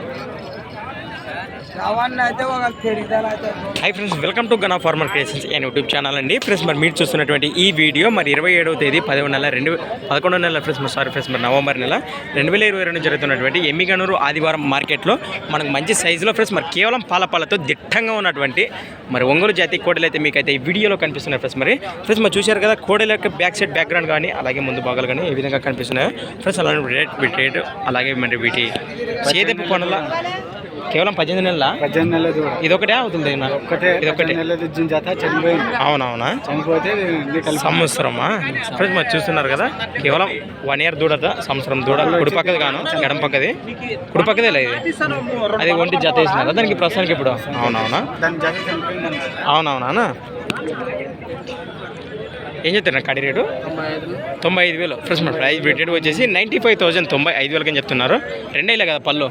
Yeah. Hi friends welcome to Gana farmer creations and YouTube channel అండి. Friends మరి మీరు చూస్తున్నటువంటి ఈ వీడియో మరి ఇరవై ఏడవ తేదీ పదవ నెల రెండు పదకొండో నెల ఫ్రెండ్స్ మరి సారీ ఫ్రెండ్స్ మరి నవంబర్ నెల రెండు వేల ఇరవై రెండు జరుగుతున్నటువంటి ఎమ్మిగనూరు ఆదివారం మార్కెట్లో మనకు మంచి సైజులో ఫ్రెండ్స్ మరి కేవలం పాల పాలతో దిట్టంగా ఉన్నటువంటి మరి ఒంగోలు జాతి కోడలు అయితే మీకైతే ఈ వీడియోలో కనిపిస్తున్నాయి ఫ్రెండ్స్ మరి. ఫ్రెండ్స్ మరి చూశారు కదా కోడల యొక్క బ్యాక్ సైడ్ బ్యాక్గ్రౌండ్ కానీ అలాగే ముందు భాగాలు కానీ ఏ విధంగా కనిపిస్తున్నాయి. ఫ్రెండ్స్ అలానే రేట్ వీటి రేటు అలాగే మరి వీటి చేదెప్పు పనుల కేవలం పద్దెనిమిది నెలల? పద్దెనిమిది నెలలు దూడ ఇదొకటే అవుతుంది ఇదొకటే ఇచ్చిన జత చనిపోయింది. అవునవునా? చనిపోతే సంవత్సరమా? ఫ్రెండ్స్ మరి చూస్తున్నారు కదా కేవలం వన్ ఇయర్ దూడట సంవత్సరం దూడ కుడి పక్కది గాను ఎడం పక్కది. కుడి పక్కదే లేదు అది ఒంటి జత వేసినారా? దానికి ప్రస్తుతానికి ఇప్పుడు? అవునవునా? దాని జత చనిపోయింది అవునవునా ఏం చెప్తున్నారు కడి రేటు? తొంభై ఐదు వేలు. ఫ్రెష్ మన ప్రైస్ రేట్ వచ్చేసి నైంటీ ఫైవ్ థౌసండ్ తొంభై ఐదు వేలకి చెప్తున్నారు. రెండే కదా పళ్ళు.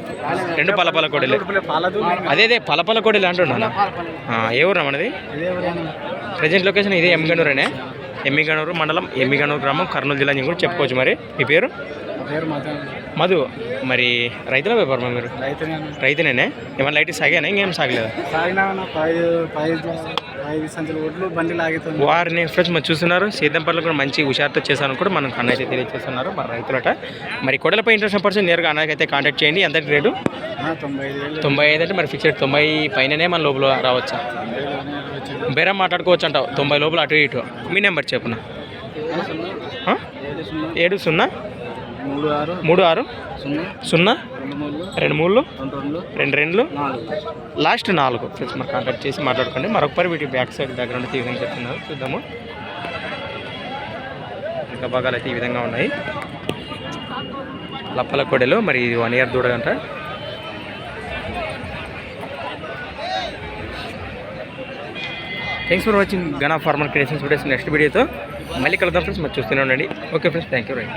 రెండు పల పల కోడలే. పాలదు అదే అదే పల పల కోడలు అంటున్నాను ఏ ఊరు మనది? ప్రజెంట్ లొకేషన్ ఇదే ఎమ్మిగనూరేనే. ఎమ్మిగనూరు మండలం ఎమ్మిగనూరు గ్రామం కర్నూలు జిల్లా అని కూడా చెప్పుకోవచ్చు మరి. మీ పేరు? మధు మరి రైతుల వ్యాపారమా మీరు? రైతునే రైతునేనే? ఏమైనా లైట్ సాగానా? ఇంకేం సాగలేదా? వారిని ఫ్రెండ్స్ మరి చూస్తున్నారు. సీతం పనులు కూడా మంచి హుషారుతో చేశాను కూడా మనకు అన్న అయితే తెలియజేస్తున్నారు. మరి రైతులట. మరి కొడలపై ఇంట్రెస్ట్ పర్సన్ నేరుగా అన్నకి అయితే కాంటాక్ట్ చేయండి. ఎంత రేటు? తొంభై ఐదు అంటే మరి ఫిక్స్డ్ తొంభై పైననే మన లోపల రావచ్చా? బేరం మాట్లాడుకోవచ్చు అంటావు. తొంభై లోపల అటు ఇటు. మీ నెంబర్ చెప్పున ఏడు సున్నా? మూడు ఆరు సున్నా రెండు మూడు రెండు రెండు లాస్ట్ నాలుగు. ఫ్రెండ్స్ మరి కాంటాక్ట్ చేసి మాట్లాడుకోండి. మరొకసారి వీటి బ్యాక్ సైడ్ ఈ విధంగా చెప్తున్నారు చూద్దాము. ఇంకా భాగాలు అయితే ఈ విధంగా ఉన్నాయి. లప్పల కొడెలు మరి ఇది one year దూడగంట thanks for watching Gana farmer creations videos next వీడియోతో మళ్ళీ కలుద్దాం ఫ్రెండ్స్ మరి చూస్తూనే ఉండండి. Okay friends thank you right